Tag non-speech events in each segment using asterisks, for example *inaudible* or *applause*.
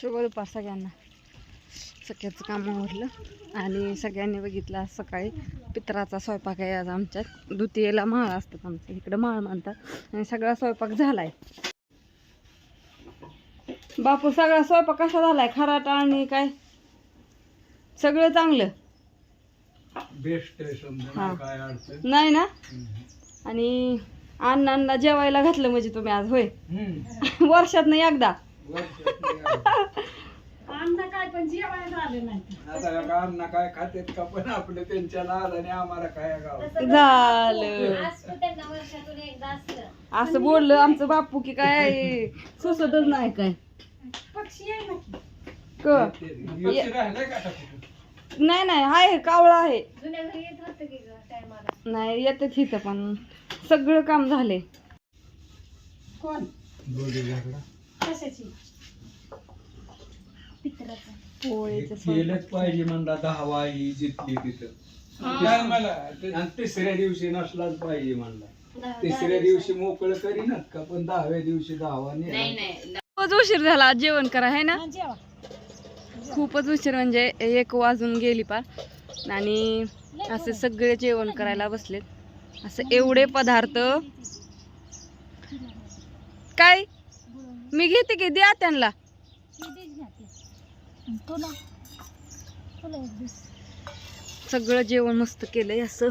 शुभ दुपार सगळ्यांना. सगळ्याचं काम आवरलं आणि सगळ्यांनी बघितलं आज सकाळी पित्राचा स्वयंपाक आहे आज आमच्यात द्वितीयेला माळ असतात आमच्या. इकडं माळ मानतात आणि सगळा स्वयंपाक झालाय. बापू सगळा स्वयंपाक कसा झालाय? खराटा आणि काय? सगळं चांगलं? बेस्ट आहे हा. नाही ना. आणि अण्णांना जेवायला घातलं म्हणजे तुम्ही आज होय. *laughs* वर्षात नाही एकदा. नाही. काय पण जेवायला झालं नाही. आता या गावांना काय खातेत का पण आपलं त्यांच्या लाल आणि आम्हाला काय गाव झालं. असं बोललं आमचं बापू की काय सुचतच नाही काय. क. राहिलंय का आता कुठं? नाही नाही आहे कावळा आहे. नाही येते तिथं पण. सगळं काम झाले दोघे झाकडं. पोळीचं स्वयंपाक. केलंच पाहिजे म्हणला दहावा ही जितली तिथं. काय मला ते- आणि तिसऱ्या दिवशी नसलाच पाहिजे म्हणला. तिसऱ्या दिवशी मोकळं करीनच का पण दहाव्या दिवशी दहावा नाही. खूपच उशीर झाला. आज जेवण करा है ना? खूपच उशीर म्हणजे एक वाजून गेली पार आणि असे सगळे जेवण करायला बसलेत. असं एवढे पदार्थ. काय? मी घेते की द्या त्यांना. सगळं जेवण मस्त केलंय असं.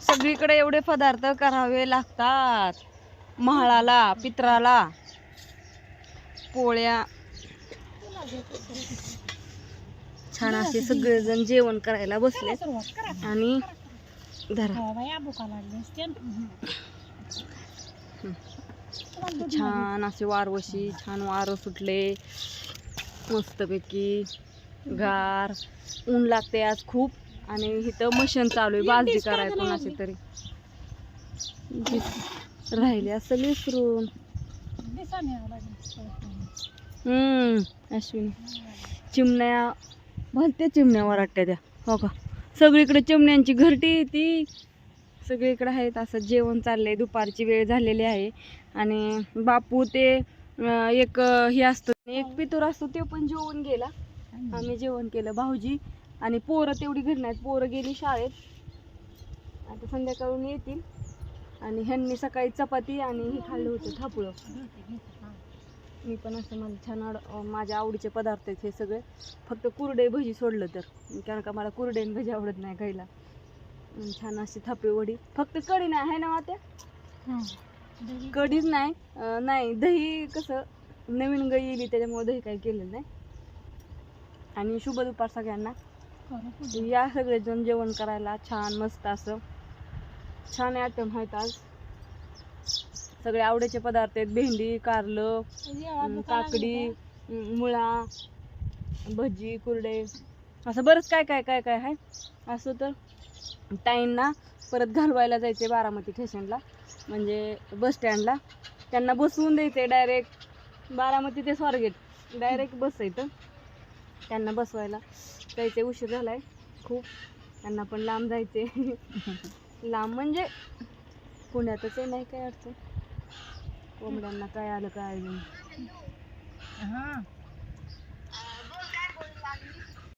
सगळीकडे एवढे पदार्थ करावे लागतात. महाळाला पित्राला. पोळ्या. छान असे सगळेजण जेवण करायला बसले आणि धरा. छान असे वारवशी छान वारं सुटले. मस्तपैकी गार. ऊन लागते आज खूप. आणि इथं मशीन चालू आहे बाजरी कराय कोणाची तरी. राहिले असं विसरून हम्म अश्विनी. चिमण्या भलत्या चिमण्या वराटत्या त्या. हो का? सगळीकडे चिमण्यांची घरटी ती. सगळीकडे आहेत. असं जेवण चाललंय. दुपारची वेळ झालेली आहे. आणि बापू ते एक हे असतं. एक पितूर असतो ते पण जेवून गेला. आम्ही जेवण केलं. भाऊजी आणि पोरं तेवढी घरी नाहीत. पोरं गेली शाळेत. आता संध्याकाळून येतील. आणि ह्यांनी सकाळी चपाती आणि हे खाल्लं होतं थापुळं. मी पण असं मला छान आड माझ्या आवडीचे पदार्थ आहेत हे सगळे. फक्त कुरडे भजी सोडलं तर. कारण का मला कुरडे आणि भजी आवडत नाही खायला. छान अशी थापी वडी. फक्त कढी नाही आहे ना आता कढीच नाही. नाही दही कसं नवीन गाई येईल त्याच्यामुळे दही काही केलेलं नाही. आणि शुभ दुपार सगळ्यांना. या सगळेजण जेवण करायला छान मस्त असं. छान आयटम आहेत आज. सगळे आवडीचे पदार्थ आहेत. भेंडी कारलं काकडी मुळा भजी कुरडे. असं बरंच काय काय काय काय आहे? असं तर ताईंना परत घालवायला जायचे बारामती स्टेशनला म्हणजे बस स्टँडला त्यांना बसवून द्यायचे डायरेक्ट बारामती ते स्वारगेट. डायरेक्ट बस आहे इथं. त्यांना बसवायला जायचे. उशीर झालाय. खूप. त्यांना पण लांब जायचे. *laughs* लांब म्हणजे पुण्यातच आहे नाही काय अडचण. कोंबड्यांना काय आलं काय अजून